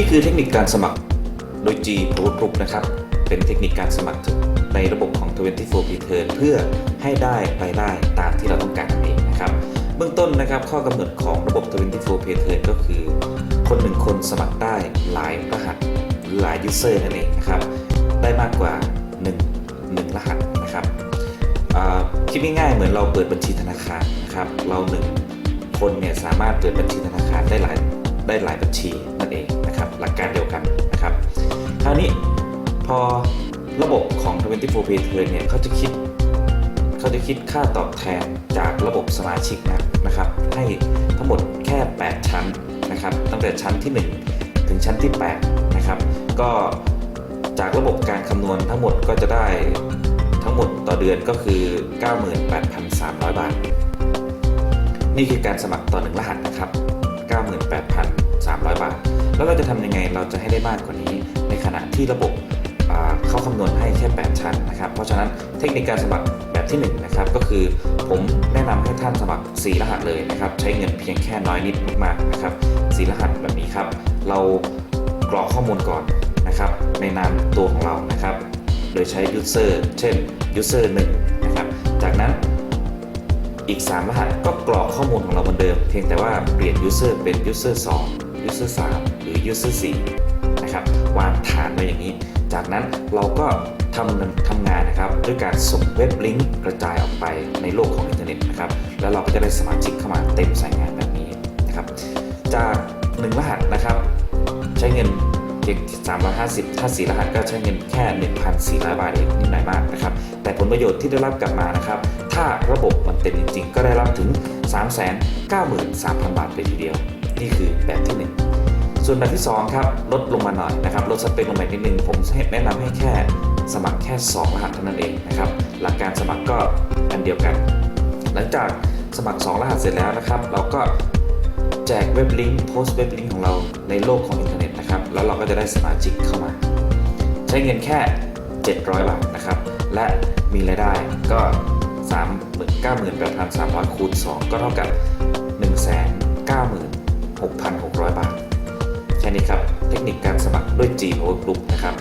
นี่คือเทคนิคการสมัครโดย G Pro Group นะครับ เป็นเทคนิคการสมัครในระบบของ 24 p t u r n เพื่อให้ได้รายได้ตามที่เราต้องการกันเองนะครับ เบื้องต้นนะครับข้อกำหนดของระบบ 24 p t u r n ก็คือ คนหนึ่งคนสมัครได้หลายรหัสหรือหลาย user นั่นเองนะครับ ได้มากกว่า 1 1 รหัสนะครับคิดง่ายๆเหมือนเราเปิดบัญชีธนาคารนะครับ เราหนึ่งคนเนี่ยสามารถเปิดบัญชีธนาคารได้หลายได้หลายบัญชี นั่นเองนะครับหลักการเดียวกันนะครับคราวนี้พอระบบของ 24 p t u r n เนี่ยเขาจะคิดเขาจะคิดค่าตอบแทนจากระบบสมาชิกนะนะครับ ให้ทั้งหมดแค่ 8 ชั้นนะครับ ตั้งแต่ชั้นที่ 1 ถึงชั้นที่ 8 นะครับ ก็จากระบบการคำนวณทั้งหมดก็จะได้ทั้งหมดต่อเดือนก็คือ 98,300 บาท นี่คือการสมัครต่อหนึ่งรหัสนะครับ เราจะทำยังไงเราจะให้ได้มากกว่านี้ ในขณะที่ระบบเขาคำนวณให้แค่ 8 ชั้นนะครับ เพราะฉะนั้นเทคนิคการสมัครแบบที่ 1 นะครับ ก็คือผมแนะนำให้ท่านสมัคร 4 รหัสเลยนะครับ ใช้เงินเพียงแค่น้อยนิดมากๆนะครับ4รหัสแบบนี้ครับ เรากรอกข้อมูลก่อนนะครับ ในนามตัวของเรานะครับ โดยใช้ user เช่น user 1นะครับ จากนั้นอีก 3 รหัสก็กรอกข้อมูลของเราเหมือนเดิม เพียงแต่ว่าเปลี่ยน user เป็น user 2 user 3 หรือ user 4นะครับวางฐานไว้อย่างนี้ จากนั้นเราก็ทำทำงานนะครับด้วยการส่งเว็บลิงก์กระจายออกไปในโลกของอินเทอร์เน็ตนะครับแล้วเราก็จะได้สมาชิกเข้ามาเต็มสายงานแบบนี้นะครับจาก1รหัสนะครับใช้เงินเพียง350 ถ้า 4 รหัสก็ใช้เงินแค่ 1,400 บาทเองนิดหน่อยมากนะครับ แต่ผลประโยชน์ที่ได้รับกลับมานะครับ ถ้าระบบมันเต็มจริงๆ ก็ได้รับถึง 393,000 บาทเลยทีเดียว นี่คือแบบที่ 1 ส่วนแบบที่ 2 ครับ ลดลงมาหน่อยนะครับ ลดสเปคลงมานิดนึง ผมแนะนำให้แค่สมัครแค่ 2 รหัสเท่านั้นเองนะครับ หลักการสมัครก็อันเดียวกัน หลังจากสมัคร 2 รหัสเสร็จแล้วนะครับ เราก็แจกเว็บลิงก์โพสต์เว็บลิงก์ของเราในโลกของอินเทอร์เน็ตนะครับ แล้วเราก็จะได้สมาชิกเข้ามา ใช้เงินแค่ 700 บาทนะครับ และมีรายได้ก็39,300คูณ2ก็เท่ากับ 6,600 บาท แค่นี้ครับ เทคนิคการสมัครด้วย G Power Group นะครับ